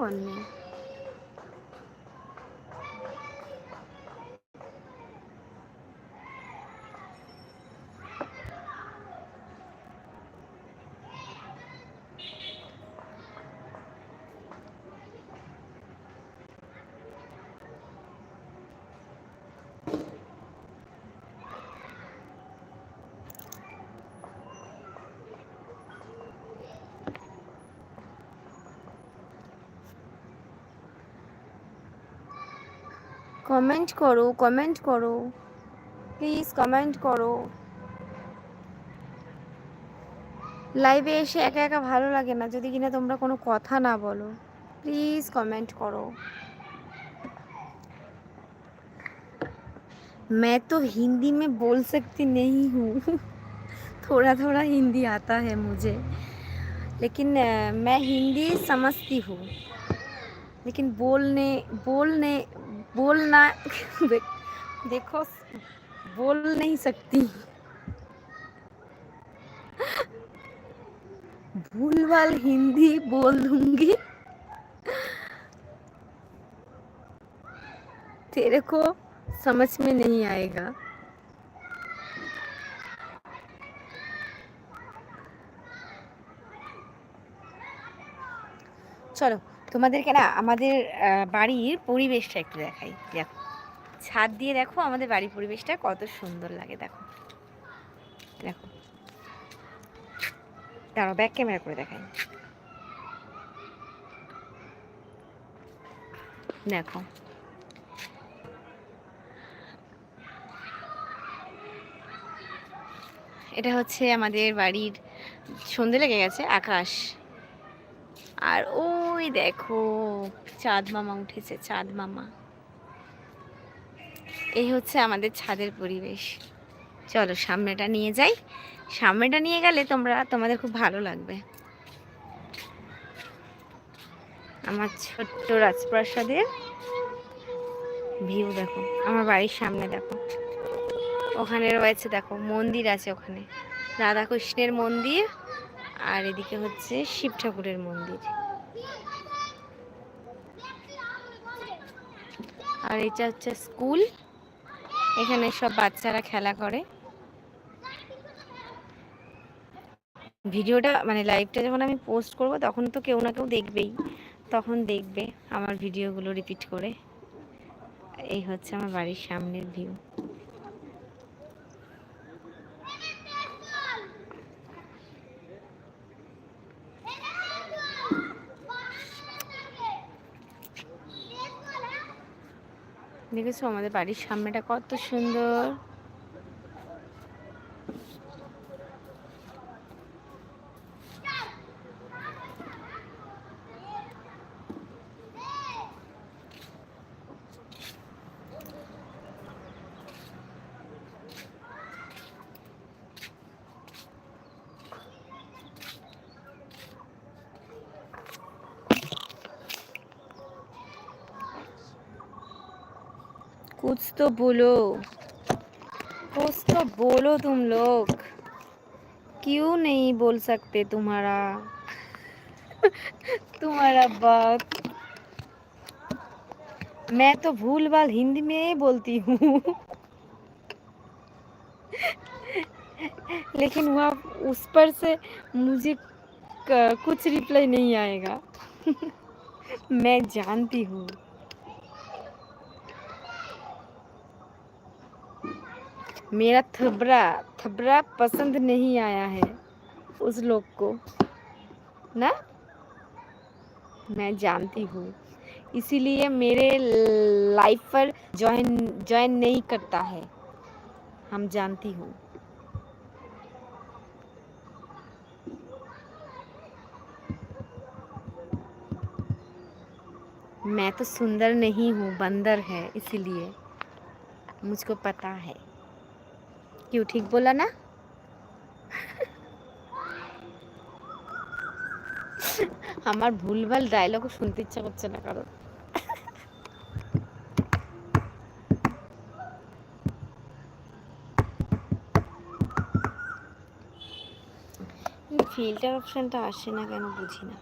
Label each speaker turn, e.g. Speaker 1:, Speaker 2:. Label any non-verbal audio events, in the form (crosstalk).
Speaker 1: মন নেই কমেন্ট করো কমেন্ট করো। প্লিজ কমেন্ট করো। লাইভে এসে একা একা ভালো লাগে না, যদি কিনা তোমরা কোনো কথা না বলো। প্লিজ কমেন্ট করো। मैं তো হিন্দি में बोल सकती नहीं हूँ। थोड़ा थोड़ा हिंदी आता है मुझे। लेकिन मैं हिंदी समझती हूँ। लेकिन बोलने बोलने बोलना (laughs) देखो बोल नहीं सकती। भूल भाल हिंदी बोल दूँगी। तेरे को समझ में नहीं आएगा। চলো তোমাদেরকে না আমাদের বাড়ির পরিবেশটা একটু দেখাই। দেখো, ছাদ দিয়ে দেখো আমাদের বাড়ির পরিবেশটা কত সুন্দর লাগে, দেখো। দেখো। দাঁড়াও ব্যাক ক্যামেরা করে দেখাই। দেখো। এটা হচ্ছে আমাদের বাড়ির, সন্ধে লেগে গেছে, আকাশ। আর ওই দেখো, চাঁদ মামা উঠেছে, চাঁদ মামা। এই হচ্ছে আমাদের ছাদের পরিবেশ। চলো সামনেটা নিয়ে যাই। সামনেটা নিয়ে গেলে তোমরা, তোমাদের খুব ভালো লাগবে। আমার ছোট্ট রাজপ্রাসাদের ভিউ দেখো, আমার বাড়ির সামনে দেখো। ওখানে রয়েছে, দেখো, মন্দির আছে ওখানে। রাধাকৃষ্ণের মন্দির আর এদিকে হচ্ছে শিব ঠাকুরের মন্দির। আর এটা হচ্ছে স্কুল। এখানে সব বাচ্চারা খেলা করে। ভিডিওটা মানে লাইভটা যখন আমি পোস্ট করব, তখন তো কেউ না কেউ দেখবেই। তখন দেখবে আমার ভিডিওগুলো রিপিট করে। এই হচ্ছে আমার বাড়ির সামনের ভিউ দেখেছ আমাদের বাড়ির সামনেটা কত সুন্দর? कुछ तो बोलो। कुछ तो बोलो तुम लोग। क्यों नहीं बोल सकते तुम्हारा? (laughs) तुम्हारा बात मैं तो भूल भाल हिंदी में ही बोलती हूँ। (laughs) लेकिन वहाँ उस पर से मुझे कुछ रिप्लाई नहीं आएगा। (laughs) मैं जानती हूँ। मेरा थबरा थबरा पसंद नहीं आया है उस लोग को। ना? मैं जानती हूँ। इसीलिए मेरे लाइफ पर ज्वाइन ज्वाइन नहीं करता है। हम जानती हूँ। मैं तो सुंदर नहीं हूँ, बंदर है, इसीलिए मुझको पता है। কিউ ঠিক বললা না? আমার ভুলভাল ডায়লগও শুনতে ইচ্ছা করছে না কারণ ফিল্টার অপশানটা আসে না কেন বুঝি না।